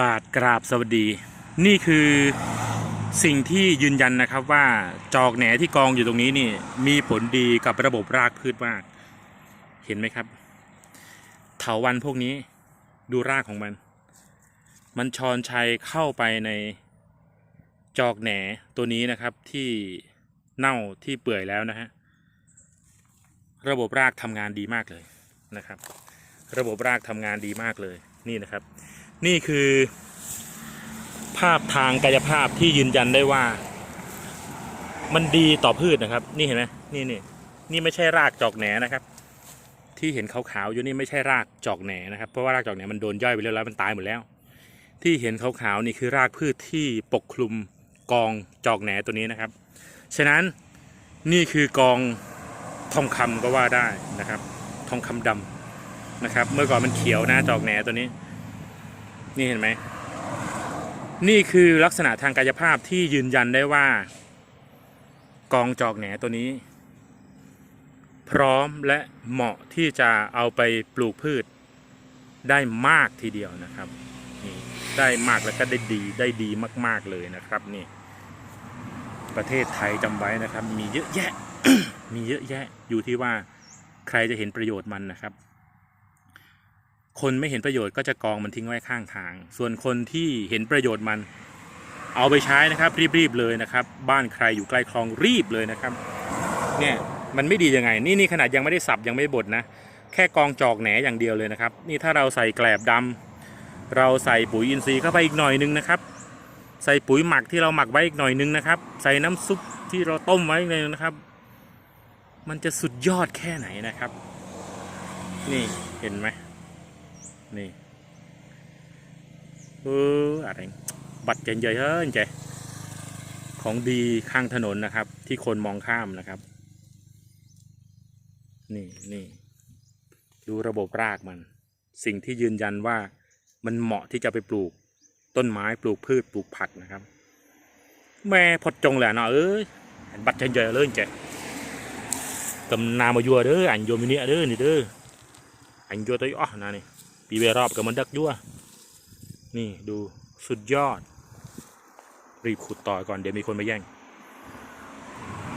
บาทกราบสวัสดี นี่คือสิ่งที่ยืนยันนะครับว่าจอกแหนที่กองอยู่ตรงนี้นี่มีผลดีกับระบบรากพืชมาก เห็นไหมครับ เถาวันพวกนี้ดูรากของมัน มันชอนชัยเข้าไปในจอกแหนตัวนี้นะครับที่เน่าที่เปื่อยแล้วนะฮะระบบรากทำงานดีมากเลยนะครับ ระบบรากทำงานดีมากเลยนี่นะครับ นี่คือ ภาพทางกายภาพที่ยืนยันได้ว่า มันดีต่อพืชนะครับ นี่เห็นไหมนี่นี่นี่ไม่ใช่รากจอกแหนนะครับ ที่เห็นขาวๆอยู่นี่ไม่ใช่รากจอกแหนนะครับเพราะว่ารากจอกแหนมันโดนย่อยไปเรียบร้อยมันตายหมดแล้ว ที่เห็นขาวๆนี่คือรากพืชที่ปกคลุมกองจอกแหนตัวนี้นะครับ ฉะนั้นนี่คือกองทองคำก็ว่าได้นะครับ ทองคำดำนะครับ เมื่อก่อนมันเขียวนะจอกแหนตัวนี้ นี่เห็นไหม นี่คือลักษณะทางกายภาพที่ยืนยันได้ว่า กองจอกแหนตัวนี้ พร้อมและเหมาะที่จะเอาไปปลูกพืชได้มากทีเดียวนะครับนี่ได้มากแล้วก็ได้ดีได้ดีมาก ๆเลยนะครับนี่ ประเทศไทยจำไว้นะครับ มีเยอะแยะ มีเยอะแยะอยู่ที่ว่าใครจะเห็นประโยชน์มันนะครับ คนไม่เห็นประโยชน์ก็จะกองมันทิ้งไว้ข้างทาง ส่วนคนที่เห็นประโยชน์มันเอาไปใช้นะครับ รีบๆเลยนะครับ บ้านใครอยู่ใกล้คลองรีบเลยนะครับเนี่ยมันไม่ดียังไง นี่นี่ขนาดยังไม่ได้สับยังไม่ได้บดนะ แค่กองจอกแหนอย่างเดียวเลยนะครับ นี่ถ้าเราใส่แกลบดำเราใส่ปุ๋ยอินทรีย์เข้าไปอีกหน่อยนึงนะครับ ใส่ปุ๋ยหมักที่เราหมักไว้อีกหน่อยนึงนะครับ ใส่น้ำซุปที่เราต้มไว้อีกหน่อยนึงนะครับ มันจะสุดยอดแค่ไหนนะครับ นี่เห็นไหม นี่เอออะไรบัตรใหญ่เฮ้ยเจของดีข้างถนนนะครับ ที่คนมองข้ามนะครับ นี่นี่ดูระบบรากมัน สิ่งที่ยืนยันว่ามันเหมาะที่จะไปปลูก ต้นไม้ปลูกพืชปลูกผักนะครับ แม่พดจงแหละเนาะเอ้ยบัตรใหญ่ๆเลยเจ๊กำนามายัวเด้ออันโยมิเนียเด้อนี่เด้ออันโยตัวอ้อนะนี่ ปีเวรอบกับมันดักยั่วนี่ดูสุดยอด รีบขุดต่อก่อนเดี๋ยวมีคนมาแย่ง